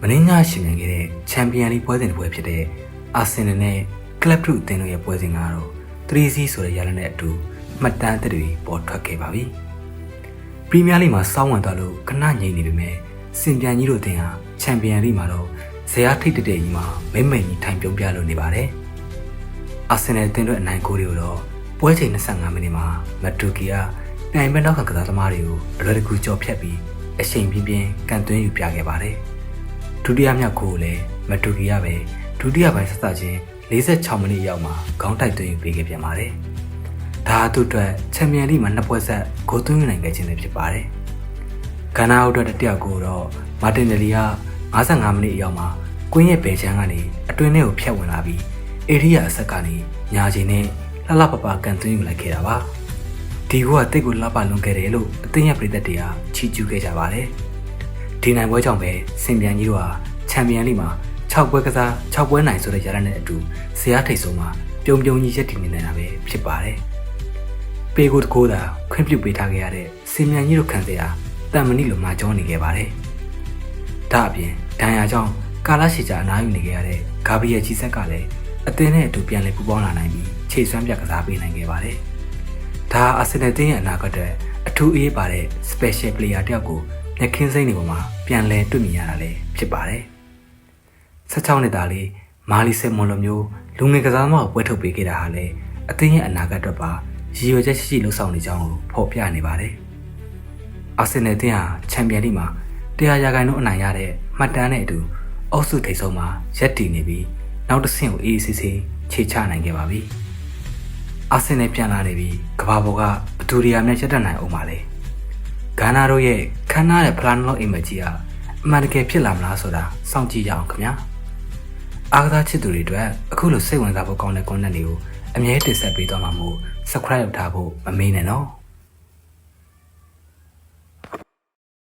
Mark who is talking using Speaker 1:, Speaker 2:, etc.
Speaker 1: မင်းညရှင်မြန်ခဲ့တဲ့ချန်ပီယံလိပွဲစဉ်တစ်ပွဲဖြစ်တဲ့အာဆင်နယ်နဲ့ကလပ်ဘရုအသင်းတို့ရဲ့ပွဲစဉ်ကတော့3စီးဆိုတဲ့ရလနဲ့အတူမှတ်တမ်းအသစ်တွေပေါ်ထွက်ခဲ့ပါပြီ။ပရီးမီးယားလိမှာစောင်းဝင်သွားလို့ခဏငြိမ်နေပေမဲ့စင်ပြန်ကြီးတို့အသင်းဟာချန်ပီယံလိမှာတော့ဇေယျထိတ်တက်တဲ့ကြီးမှာမိမ့်မိန်ကြီးထိုင်ပြုံးပြလို့နေပါတယ်။အာဆင်နယ်အသင်းတို့အနိုင်ကိုတွေကိုတော့ပွဲချိန်25မိနစ်မှာမတူကီကနိုင်မဲ့နောက်ကကစားသမားတွေကိုအလွယ်တကူကြော်ဖြတ်ပြီးအချိန်ပြင်းပြင်းကန်သွင်းယူပြခဲ့ပါတယ်။ ဒုတိယမြောက်ကိုလည်းမတူကီရပဲဒုတိယပိုင်းဆက်စချင်း46မိနစ်ရောက်မှခေါင်းတိုက်သွင်းပေးခဲ့ပြန်ပါတယ်။ဒါအတူအတွက်ချန်ပီယံလိမှာနှစ်ပွဲဆက်ဂိုးသွင်းနိုင်ခဲ့ခြင်းလည်းဖြစ်ပါတယ်။ဂါနာအောက်အတွက်တတိယကိုတော့မာတင်နယ်လီက55မိနစ်ရောက်မှကွင်းရဲ့ဘယ်ချမ်းကနေအတွင်းထဲကိုဖျက်ဝင်လာပြီးအေရီးယာအဆက်ကနေညာချင်နဲ့လှလှပပကန်သွင်းယူလိုက်ခဲ့တာပါ။ဒီကောကတိတ်ကိုလှပလွန်ခဲ့တယ်လို့အသင်းရဲ့ပြည်သက်တွေကချီးကျူးခဲ့ကြပါတယ်။ ဒီနိုင်ပွဲကြောင့်ပဲစင်ပြန်ကြီးတို့ဟာချန်ပီယံလိမှာ6ပွဲကစား6ပွဲနိုင်ဆိုတဲ့ရလနဲ့အတူဇေယျထိတ်ဆုံးမှာပြုံပြုံကြီးရက်တည်နေနေတာပဲဖြစ်ပါတယ်။ပေကိုတကိုးသာခွင့်ပြုပေးထားခဲ့ရတဲ့စင်ပြန်ကြီးတို့ခံစရာတန်မဏိလိုမာကြောနေခဲ့ပါတယ်။ဒါအပြင်ဒဏ်ရာကြောင့်ကာလရှိကြအနားယူနေခဲ့ရတဲ့ဂါဘရီယယ်ကြီးဆက်ကလည်းအသင်းနဲ့အတူပြန်လည်ပူးပေါင်းလာနိုင်ပြီးခြေစွမ်းပြကစားပေးနိုင်ခဲ့ပါတယ်။ဒါအာဆင်နယ်တင်းရဲ့အနာဂတ်အတွက်အထူးအရေးပါတဲ့ special player တယောက်ကို ညခင်းစိမ့်နေပေါ်မှာပြန်လဲတွေ့မြင်ရတာလည်းဖြစ်ပါတယ်။16နှစ်သားလေးမာလီဆယ်မွန်လိုမျိုးလူငယ်ကစားသမားကိုပွဲထုတ်ပေးခဲ့တာဟာလည်းအသင်းရဲ့အနာဂတ်အတွက်ပါရည်ရွယ်ချက်ရှိရှိလှုပ်ဆောင်နေကြောင်းကိုဖော်ပြနေပါတယ်။အာဆင်နယ်တင်းဟာချန်ပီယံလိမှာတရားရာဂိုင်တို့အနိုင်ရတဲ့မှတ်တမ်းနဲ့အတူအုပ်စုထိပ်ဆုံးမှာရက်တည်နေပြီးနောက်တစ်ဆင့်ကိုအေးအေးဆေးဆေးခြေချနိုင်ခဲ့ပါပြီ။အာဆင်နယ်ပြန်လာနေပြီးကဘာပေါ်ကဘတူရီယာနဲ့ရက်တက်နိုင်အောင်ပါလေ။ ဂါနာတို့ရဲ့ခမ်းနားတဲ့ဖလာနလောအိမ်မက်ကြီးဟာအမှန်တကယ်ဖြစ်လာမလားဆိုတာစောင့်ကြည့်ကြအောင်ခင်ဗျာအားကစားချစ်သူတွေအတွက်အခုလိုစိတ်ဝင်စားဖို့ကောင်းတဲ့ content တွေကိုအမြဲတင်ဆက်ပေးသွားမှာမို့ subscribe လုပ်ထားဖို့မမေ့နဲ့နော်